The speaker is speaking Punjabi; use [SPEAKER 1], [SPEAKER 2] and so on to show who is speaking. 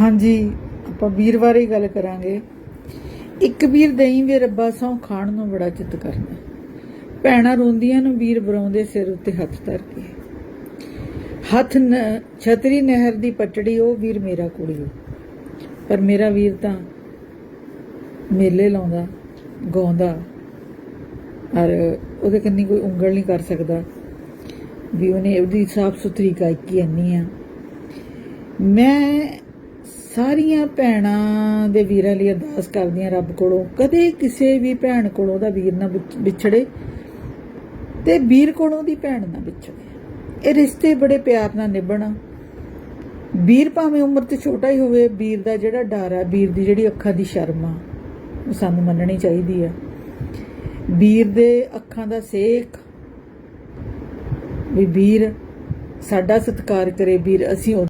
[SPEAKER 1] ਹਾਂਜੀ, ਆਪਾਂ ਵੀਰ ਬਾਰੇ ਹੀ ਗੱਲ ਕਰਾਂਗੇ। ਇੱਕ ਵੀਰ ਦਹੀਂ ਵੇ ਰੱਬਾ ਸੌ ਖਾਣ ਨੂੰ ਬੜਾ ਚਿੱਤ ਕਰਦਾ। ਭੈਣਾਂ ਰੋਂਦੀਆਂ ਨੂੰ ਵੀਰ ਬਰਾਉਂਦੇ ਸਿਰ ਉੱਤੇ ਹੱਥ ਧਰ ਕੇ। ਹੱਥ ਨ- ਛਤਰੀ ਨਹਿਰ ਦੀ ਪਟੜੀ, ਉਹ ਵੀਰ ਮੇਰਾ ਕੁੜੀਓ ਪਰ ਮੇਰਾ ਵੀਰ ਤਾਂ ਮੇਲੇ ਲਾਉਂਦਾ, ਗਾਉਂਦਾ। ਔਰ ਉਹਦੇ ਕੰਨੀ ਕੋਈ ਉਂਗਲ ਨਹੀਂ ਕਰ ਸਕਦਾ। ਵੀ ਉਹਨੇ ਉਹਦੀ ਸਾਫ਼ ਸੁਥਰੀ ਗਾਇਕੀ ਇੰਨੀ ਆ। ਮੈਂ ਸਾਰੀਆਂ ਭੈਣਾਂ ਦੇ ਵੀਰਾਂ ਲਈ ਅਰਦਾਸ ਕਰਦੀਆਂ ਰੱਬ ਕੋਲੋਂ, ਕਦੇ ਕਿਸੇ ਵੀ ਭੈਣ ਕੋਲੋਂ ਦਾ ਵੀਰ ਨਾ ਵਿਛੜੇ ਤੇ ਵੀਰ ਕੋਲੋਂ ਦੀ ਭੈਣ ਨਾ ਵਿਛੜੇ। ਇਹ ਰਿਸ਼ਤੇ ਬੜੇ ਪਿਆਰ ਨਾਲ ਨਿਭਣ। ਵੀਰ ਭਾਵੇਂ ਉਮਰ ਤੇ ਛੋਟਾ ਹੀ ਹੋਵੇ, ਵੀਰ ਦਾ ਜਿਹੜਾ ਡਰ ਆ, ਵੀਰ ਦੀ ਜਿਹੜੀ ਅੱਖਾਂ ਦੀ ਸ਼ਰਮ ਆ, ਉਹ ਸਾਨੂੰ ਮੰਨਣੀ ਚਾਹੀਦੀ ਆ। ਵੀਰ ਦੇ ਅੱਖਾਂ ਦਾ ਸੇਖ ਵੀ ਵੀਰ ਸਾਡਾ ਸਤਿਕਾਰ ਕਰੇ, ਵੀਰ ਅਸੀਂ ਉਹ